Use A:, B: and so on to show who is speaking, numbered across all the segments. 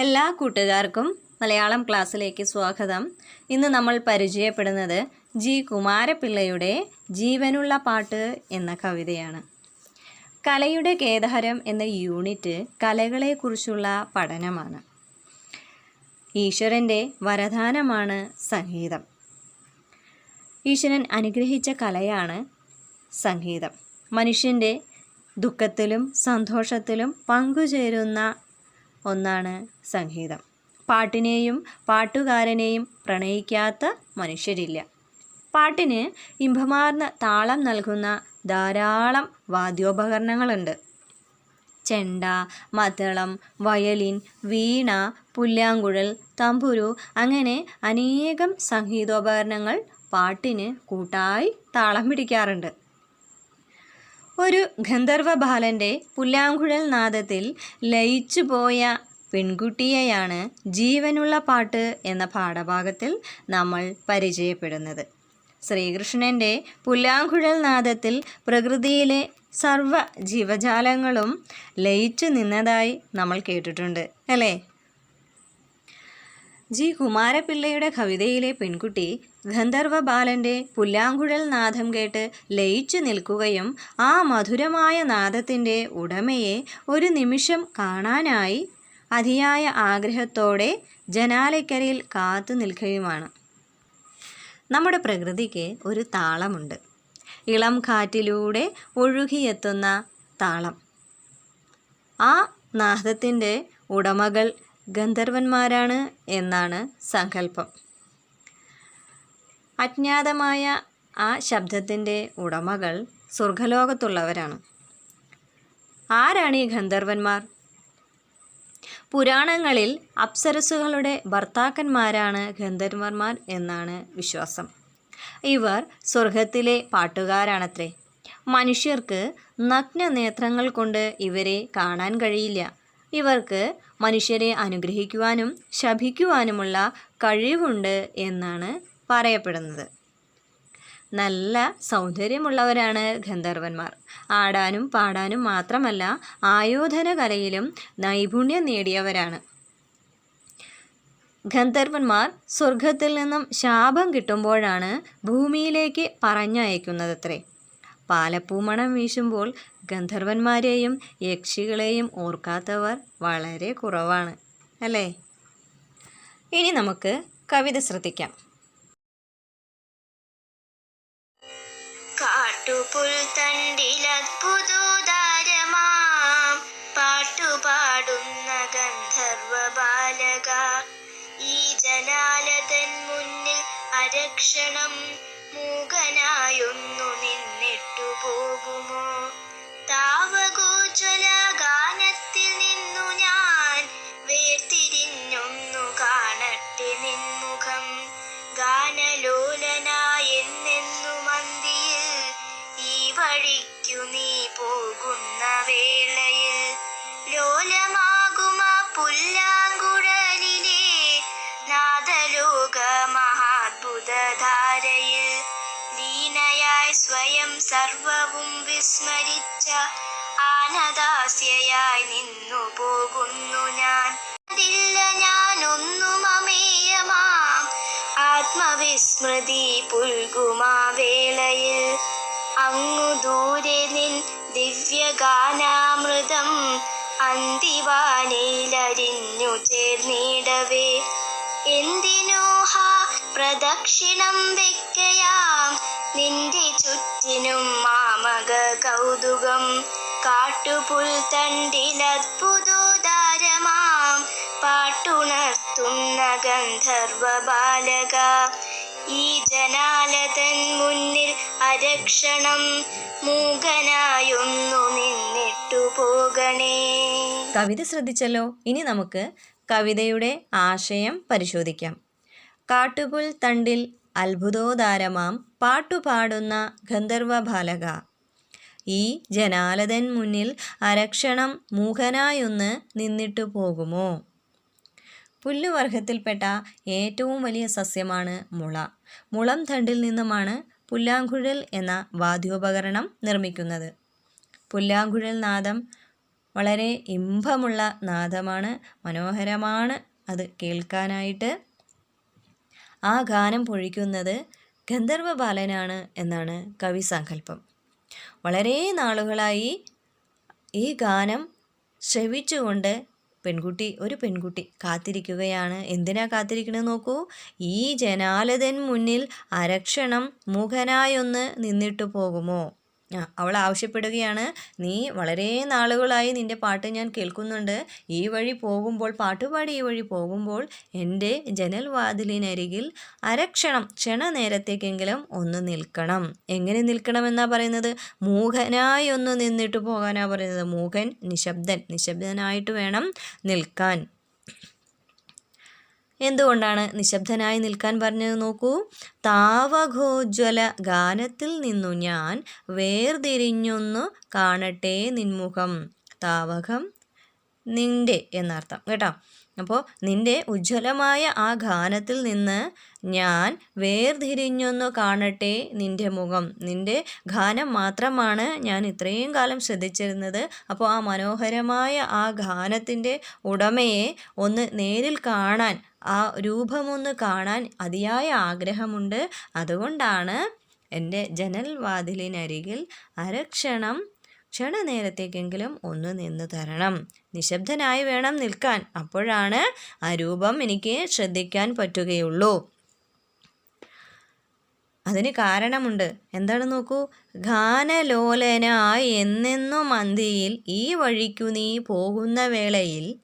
A: എല്ലാ കൂട്ടുകാർക്കും മലയാളം ക്ലാസ്സിലേക്ക് സ്വാഗതം. ഇന്ന് നമ്മൾ പരിചയപ്പെടുന്നത് ജി കുമാരപിള്ളയുടെ ജീവനുള്ള പാട്ട് എന്ന കവിതയാണ്. കലയുടെ കേദഹരം എന്ന യൂണിറ്റ് കലകളെക്കുറിച്ചുള്ള പഠനമാണ്. ഈശ്വരന്റെ വരദാനമാണ് സംഗീതം. ഈശ്വരൻ അനുഗ്രഹിച്ച കലയാണ് സംഗീതം. മനുഷ്യന്റെ ദുഃഖത്തിലും സന്തോഷത്തിലും പങ്കുചേരുന്ന ഒന്നാണ് സംഗീതം. പാട്ടിനെയും പാട്ടുകാരനെയും പ്രണയിക്കാത്ത മനുഷ്യരില്ല. പാട്ടിന് ഇമ്പമാർന്ന താളം നൽകുന്ന ധാരാളം വാദ്യോപകരണങ്ങളുണ്ട്. ചെണ്ട മദ്ദളം വയലിൻ വീണ പുല്ലാങ്കുഴൽ തമ്പുരു അങ്ങനെ അനേകം സംഗീതോപകരണങ്ങൾ പാട്ടിന് കൂട്ടായി താളം പിടിക്കാറുണ്ട്. ഒരു ഗന്ധർവ ബാലന്റെ പുല്ലാങ്കുഴൽ നാദത്തിൽ ലയിച്ചുപോയ പെൺകുട്ടിയെയാണ് ജീവനുള്ള പാട്ട് എന്ന പാഠഭാഗത്തിൽ നമ്മൾ പരിചയപ്പെടുന്നത്. ശ്രീകൃഷ്ണന്റെ പുല്ലാങ്കുഴൽ നാദത്തിൽ പ്രകൃതിയിലെ സർവ ജീവജാലങ്ങളും ലയിച്ചു നിന്നതായി നമ്മൾ കേട്ടിട്ടുണ്ട് അല്ലേ? ജി കുമാരപിള്ളയുടെ കവിതയിലെ പെൺകുട്ടി ഗന്ധർവ ബാലന്റെ പുല്ലാങ്കുഴൽ നാദം കേട്ട് ലയിച്ചു നിൽക്കുകയും ആ മധുരമായ നാദത്തിന്റെ ഉടമയെ ഒരു നിമിഷം കാണാനായി അതിയായ ആഗ്രഹത്തോടെ ജനാലയ്ക്കരയിൽ കാത്തു നിൽക്കുകയുമാണ്. നമ്മുടെ പ്രകൃതിക്ക് ഒരു താളമുണ്ട്. ഇളം കാറ്റിലൂടെ ഒഴുകിയെത്തുന്ന താളം. ആ നാദത്തിന്റെ ഉടമകൾ ഗന്ധർവന്മാരാണ് എന്നാണ് സങ്കല്പം. അജ്ഞാതമായ ആ ശബ്ദത്തിന്റെ ഉടമകൾ സ്വർഗലോകത്തുള്ളവരാണ്. ആരാണ് ഈ ഗന്ധർവന്മാർ? പുരാണങ്ങളിൽ അപ്സരസുകളുടെ ഭർത്താക്കന്മാരാണ് ഗന്ധർവന്മാർ എന്നാണ് വിശ്വാസം. ഇവർ സ്വർഗത്തിലെ പാട്ടുകാരാണത്രേ. മനുഷ്യർക്ക് നഗ്ന നേത്രങ്ങൾ കൊണ്ട് ഇവരെ കാണാൻ കഴിയില്ല. ഇവർക്ക് മനുഷ്യരെ അനുഗ്രഹിക്കുവാനും ശപിക്കുവാനുമുള്ള കഴിവുണ്ട് എന്നാണ് പറയപ്പെടുന്നത്. നല്ല സൗന്ദര്യമുള്ളവരാണ് ഗന്ധർവന്മാർ. ആടാനും പാടാനും മാത്രമല്ല ആയോധന കലയിലും നൈപുണ്യം നേടിയവരാണ്. ഗന്ധർവന്മാർ സ്വർഗത്തിൽ നിന്നും ശാപം കിട്ടുമ്പോഴാണ് ഭൂമിയിലേക്ക് പറഞ്ഞയക്കുന്നതത്രേ. പാലപ്പൂമണം വീശുമ്പോൾ ഗന്ധർവന്മാരെയും യക്ഷികളെയും ഓർക്കാത്തവർ വളരെ കുറവാണ് അല്ലേ? ഇനി നമുക്ക് കവിത ശ്രദ്ധിക്കാം.
B: കാട്ടുപുൽ തണ്ടിലത്ഭുതോദാരമാം പാട്ടുപാടുന്ന ഗന്ധർവ ബാലക ഈ ജനാലതൻ മുന്നിൽ അരക്ഷണം പോകുമോ സ്വയം സർവവും വിസ്മരിച്ച ആനദാസ്യയായി നിന്നു പോകുന്നു ഞാൻ. അതില്ല ഞാനൊന്നും അമേയമാം. ആത്മവിസ്മൃതി പുൽകുമാ വേളയിൽ. അങ്ങു ദൂരെ നിൻ ദിവ്യഗാനാമൃതം അന്തിവാനയിലരിഞ്ഞു ചേർന്നിടവേ. എന്തിനോഹ പ്രദക്ഷിണം വെക്കയാം. നിന്റെ ചുറ്റിനും മാമക കൗതുകം. കാട്ടുപുൽ തണ്ടിലത്ഭുതോദാരമാം പാട്ടുണർത്തുന്ന ഗന്ധർവ ബാലക ഈ ജനാലതൻ മുന്നിൽ അരക്ഷണം. മൂകനായൊന്നു നിന്നിട്ടു പോകണേ.
A: കവിത ശ്രദ്ധിച്ചല്ലോ? ഇനി നമുക്ക് കവിതയുടെ ആശയം പരിശോധിക്കാം. കാട്ടുപുൽ തണ്ടിൽ അത്ഭുതോദാരമാം. പാട്ടുപാടുന്ന ഗന്ധർവ ബാലക ഈ ജനാലതൻ മുന്നിൽ അരക്ഷണം മൂകനായൊന്ന് നിന്നിട്ടു പോകുമോ? പുല്ലുവർഗത്തിൽപ്പെട്ട ഏറ്റവും വലിയ സസ്യമാണ് മുള. മുളം തണ്ടിൽ നിന്നുമാണ് പുല്ലാങ്കുഴൽ എന്ന വാദ്യോപകരണം നിർമ്മിക്കുന്നത്. പുല്ലാങ്കുഴൽ നാദം വളരെ ഇമ്പമുള്ള നാദമാണ്. മനോഹരമാണ്. അത് കേൾക്കാനായിട്ട് ആ ഗാനം പൊഴിക്കുന്നത് ഗന്ധർവ ബാലനാണ് എന്നാണ് കവി സങ്കല്പം. വളരെ നാളുകളായി ഈ ഗാനം ശ്രവിച്ചുകൊണ്ട് പെൺകുട്ടി ഒരു പെൺകുട്ടി കാത്തിരിക്കുകയാണ്. എന്തിനാ കാത്തിരിക്കണത് നോക്കൂ? ഈ ജനാലതൻ മുന്നിൽ അരക്ഷണം മുഖനായൊന്ന് നിന്നിട്ട് പോകുമോ? അവൾ ആവശ്യപ്പെടുകയാണ്. നീ വളരെ നാളുകളായി നിന്റെ പാട്ട് ഞാൻ കേൾക്കുന്നുണ്ട്. ഈ വഴി പോകുമ്പോൾ പാട്ടുപാടി ഈ വഴി പോകുമ്പോൾ എന്റെ ജനൽ വാതിലിനരികിൽ അരക്ഷണം ക്ഷണനേരത്തേക്കെങ്കിലും ഒന്ന് നിൽക്കണം. എങ്ങനെ നിൽക്കണമെന്നാ പറയുന്നത്? മൂഹനായി ഒന്ന് നിന്നിട്ട് പോകാനാ പറയുന്നത്. മൂഹൻ നിശബ്ദൻ. നിശബ്ദനായിട്ട് വേണം നിൽക്കാൻ. എന്തുകൊണ്ടാണ് നിശബ്ദനായി നിൽക്കാൻ പറഞ്ഞത് നോക്കൂ. താവഘോജ്വല ഗാനത്തിൽ നിന്നു ഞാൻ വേർതിരിഞ്ഞൊന്നു കാണട്ടെ നിൻമുഖം. താവകം നിന്റെ എന്നർത്ഥം കേട്ടോ? അപ്പോൾ നിന്റെ ഉജ്ജ്വലമായ ആ ഗാനത്തിൽ നിന്ന് ഞാൻ വേർതിരിഞ്ഞൊന്നു കാണട്ടെ നിന്റെ മുഖം. നിന്റെ ഗാനം മാത്രമാണ് ഞാൻ ഇത്രയും കാലം ശ്രദ്ധിച്ചിരുന്നത്. അപ്പോൾ ആ മനോഹരമായ ആ ഗാനത്തിന്റെ ഉടമയെ ഒന്ന് നേരിൽ കാണാൻ ആ രൂപമൊന്ന് കാണാൻ അതിയായ ആഗ്രഹമുണ്ട്. അതുകൊണ്ടാണ് എന്റെ ജനൽ വാതിലിനരികിൽ അരക്ഷണം ക്ഷണനേരത്തേക്കെങ്കിലും ഒന്ന് നിന്ന് തരണം. നിശബ്ദനായി വേണം നിൽക്കാൻ. അപ്പോഴാണ് ആ രൂപം എനിക്ക് ശ്രദ്ധിക്കാൻ പറ്റുകയുള്ളൂ. അതിന് കാരണമുണ്ട്. എന്താണ് നോക്കൂ? ഗാനലോലനായി എന്നെന്നും മന്തിയിൽ ഈ വഴിക്കു നീ പോകുന്ന വേളയിൽ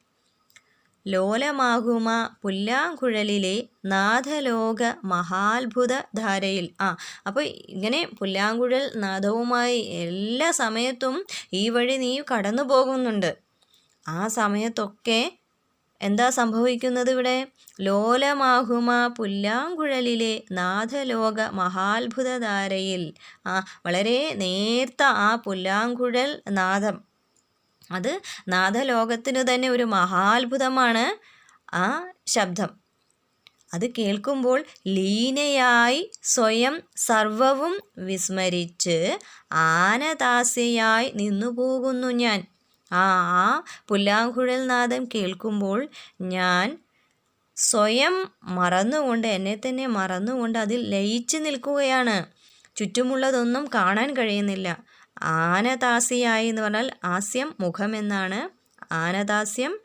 A: ലോലമാകുമ പുല്ലാങ്കുഴലിലെ നാഥലോക മഹാത്ഭുത ധാരയിൽ ആ അപ്പോൾ ഇങ്ങനെ പുല്ലാങ്കുഴൽ നാഥവുമായി എല്ലാ സമയത്തും ഈ വഴി നീ കടന്നു പോകുന്നുണ്ട്. ആ സമയത്തൊക്കെ എന്താ സംഭവിക്കുന്നത് ഇവിടെ? ലോലമാഹുമ പുല്ലാങ്കുഴലിലെ നാഥലോക മഹാത്ഭുതധാരയിൽ. ആ വളരെ നേർത്ത ആ പുല്ലാങ്കുഴൽ നാദം അത് നാദലോകത്തിനു തന്നെ ഒരു മഹാത്ഭുതമാണ് ആ ശബ്ദം. അത് കേൾക്കുമ്പോൾ ലീനയായി സ്വയം സർവവും വിസ്മരിച്ച് ആനദാസ്യയായി നിന്നുപോകുന്നു ഞാൻ. ആ ആ പുല്ലാങ്കുഴൽ നാദം കേൾക്കുമ്പോൾ ഞാൻ സ്വയം മറന്നുകൊണ്ട് എന്നെ തന്നെ മറന്നുകൊണ്ട് അതിൽ ലയിച്ചു നിൽക്കുകയാണ്. ചുറ്റുമുള്ളതൊന്നും കാണാൻ കഴിയുന്നില്ല. ആനദാസിയായി എന്ന് പറഞ്ഞാൽ ആസ്യം മുഖം എന്നാണ്. ആനദാസ്യം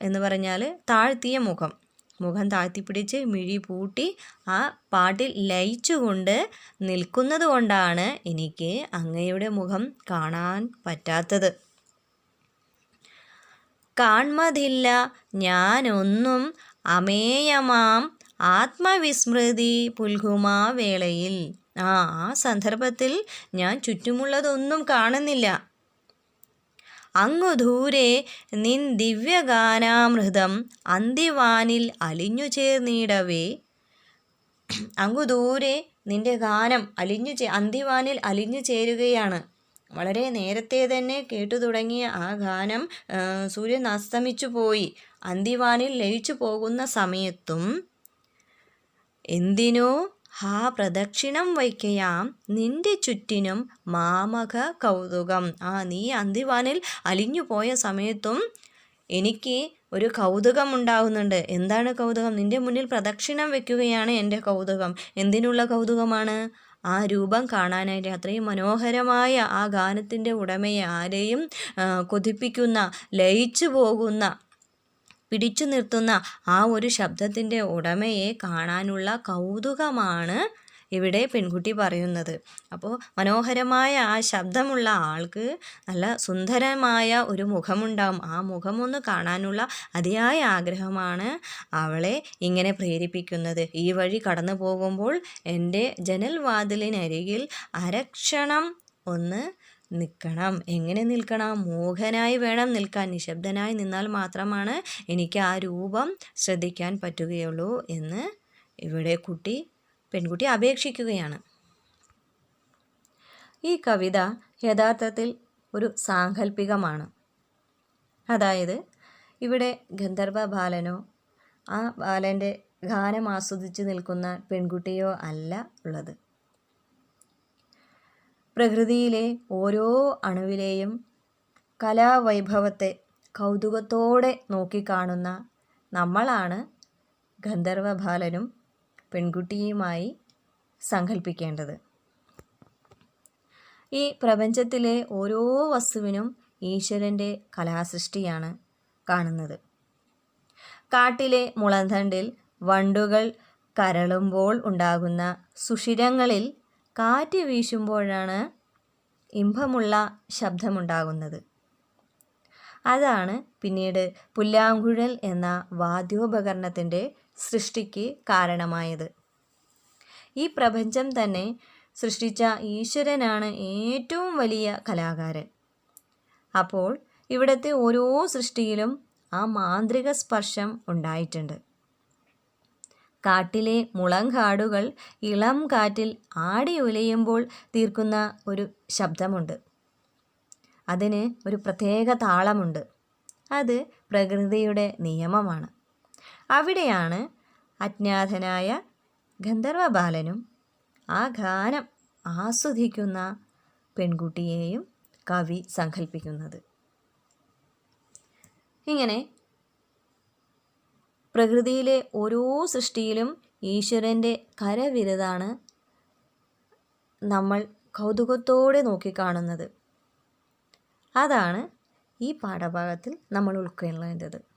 A: എന്ന് പറഞ്ഞാൽ താഴ്ത്തിയ മുഖം. മുഖം താഴ്ത്തിപ്പിടിച്ച് മിഴി പൂട്ടി ആ പാട്ടിൽ ലയിച്ചുകൊണ്ട് നിൽക്കുന്നത് കൊണ്ടാണ് എനിക്ക് അങ്ങയുടെ മുഖം കാണാൻ പറ്റാത്തത്. കാൺമതില്ല ഞാനൊന്നും അമേയമാം ആത്മവിസ്മൃതി പുൽകുമാ വേളയിൽ ആ ആ സന്ദർഭത്തിൽ ഞാൻ ചുറ്റുമുള്ളതൊന്നും കാണുന്നില്ല. അങ്ങു ദൂരെ നിൻ ദിവ്യഗാനാമൃതം അന്തിവാനിൽ അലിഞ്ഞു ചേർന്നിടവേ. അങ്ങു ദൂരെ നിന്റെ ഗാനം അലിഞ്ഞു ചേ അന്തിവാനിൽ അലിഞ്ഞു ചേരുകയാണ്. വളരെ നേരത്തെ തന്നെ കേട്ടു തുടങ്ങിയ ആ ഗാനം സൂര്യൻ അസ്തമിച്ചു പോയി. അന്തിവാനിൽ ലയിച്ചു പോകുന്ന സമയത്തും എന്തിനോ ഹാ പ്രദക്ഷിണം വയ്ക്കയാം നിന്റെ ചുറ്റിനും മാമക കൗതുകം. ആ നീ അന്തിവാനിൽ അലിഞ്ഞു പോയ സമയത്തും എനിക്ക് ഒരു കൗതുകം ഉണ്ടാകുന്നുണ്ട് എന്താണ് കൗതുകം? നിന്റെ മുന്നിൽ പ്രദക്ഷിണം വെക്കുകയാണ് എന്റെ കൗതുകം. എന്തിനുള്ള കൗതുകമാണ്? ആ രൂപം കാണാനായിട്ട് അത്രയും മനോഹരമായ ആ ഗാനത്തിന്റെ ഉടമയെ ആരെയും കൊതിപ്പിക്കുന്ന ലയിച്ചു പോകുന്ന പിടിച്ചു നിർത്തുന്ന ആ ഒരു ശബ്ദത്തിന്റെ ഉടമയെ കാണാനുള്ള കൗതുകമാണ് ഇവിടെ പെൺകുട്ടി പറയുന്നത്. അപ്പോൾ മനോഹരമായ ആ ശബ്ദമുള്ള ആൾക്ക് നല്ല സുന്ദരമായ ഒരു മുഖമുണ്ടാവും. ആ മുഖമൊന്ന് കാണാനുള്ള അതിയായ ആഗ്രഹമാണ് അവളെ ഇങ്ങനെ പ്രേരിപ്പിക്കുന്നത്. ഈ വഴി കടന്നു പോകുമ്പോൾ എന്റെ ജനൽ വാതിലിനരികിൽ അരക്ഷണം ഒന്ന് നിൽക്കണം. എങ്ങനെ നിൽക്കണം? മോഹനായി വേണം നിൽക്കാൻ. നിശബ്ദനായി നിന്നാൽ മാത്രമാണ് എനിക്ക് ആ രൂപം ശ്രദ്ധിക്കാൻ പറ്റുകയുള്ളൂ എന്ന് ഇവിടെ കുട്ടി പെൺകുട്ടി അപേക്ഷിക്കുകയാണ്. ഈ കവിത യഥാർത്ഥത്തിൽ ഒരു സാങ്കല്പികമാണ് അതായത് ഇവിടെ ഗന്ധർവ ബാലനോ ആ ബാലന്റെ ഗാനം ആസ്വദിച്ച് നിൽക്കുന്ന പെൺകുട്ടിയോ അല്ല ഉള്ളത്. പ്രകൃതിയിലെ ഓരോ അണുവിലെയും കലാവൈഭവത്തെ കൗതുകത്തോടെ നോക്കിക്കാണുന്ന നമ്മളാണ് ഗന്ധർവബാലനും പെൺകുട്ടിയുമായി സങ്കല്പിക്കേണ്ടത് ഈ പ്രപഞ്ചത്തിലെ ഓരോ വസ്തുവിനും ഈശ്വരന്റെ കലാസൃഷ്ടിയാണ് കാണുന്നത്. കാട്ടിലെ മുളന്തണ്ടിൽ വണ്ടുകൾ കരളുമ്പോൾ ഉണ്ടാകുന്ന സുഷിരങ്ങളിൽ കാറ്റ് വീശുമ്പോഴാണ് ഇമ്പമുള്ള ശബ്ദമുണ്ടാകുന്നത്. അതാണ് പിന്നീട് പുല്ലാങ്കുഴൽ എന്ന വാദ്യോപകരണത്തിന്റെ സൃഷ്ടിക്ക് കാരണമായത്. ഈ പ്രപഞ്ചം തന്നെ സൃഷ്ടിച്ച ഈശ്വരനാണ് ഏറ്റവും വലിയ കലാകാരൻ. അപ്പോൾ ഇവിടുത്തെ ഓരോ സൃഷ്ടിയിലും ആ മാന്ത്രിക സ്പർശം ഉണ്ടായിട്ടുണ്ട്. കാട്ടിലെ മുളങ്കാടുകൾ ഇളം കാറ്റിൽ ആടി ഉലയുമ്പോൾ തീർക്കുന്ന ഒരു ശബ്ദമുണ്ട്. അതിന് ഒരു പ്രത്യേക താളമുണ്ട്. അത് പ്രകൃതിയുടെ നിയമമാണ്. അവിടെയാണ് അജ്ഞാതനായ ഗന്ധർവ ബാലനും ആ ഗാനം ആസ്വദിക്കുന്ന പെൺകുട്ടിയെയും കവി സങ്കല്പിക്കുന്നത് ഇങ്ങനെ പ്രകൃതിയിലെ ഓരോ സൃഷ്ടിയിലും ഈശ്വരന്റെ കരവിരുതാണ് നമ്മൾ കൗതുകത്തോടെ നോക്കിക്കാണുന്നത്. അതാണ് ഈ പാഠഭാഗത്തിൽ നമ്മൾ ഉൾക്കൊള്ളേണ്ടത്.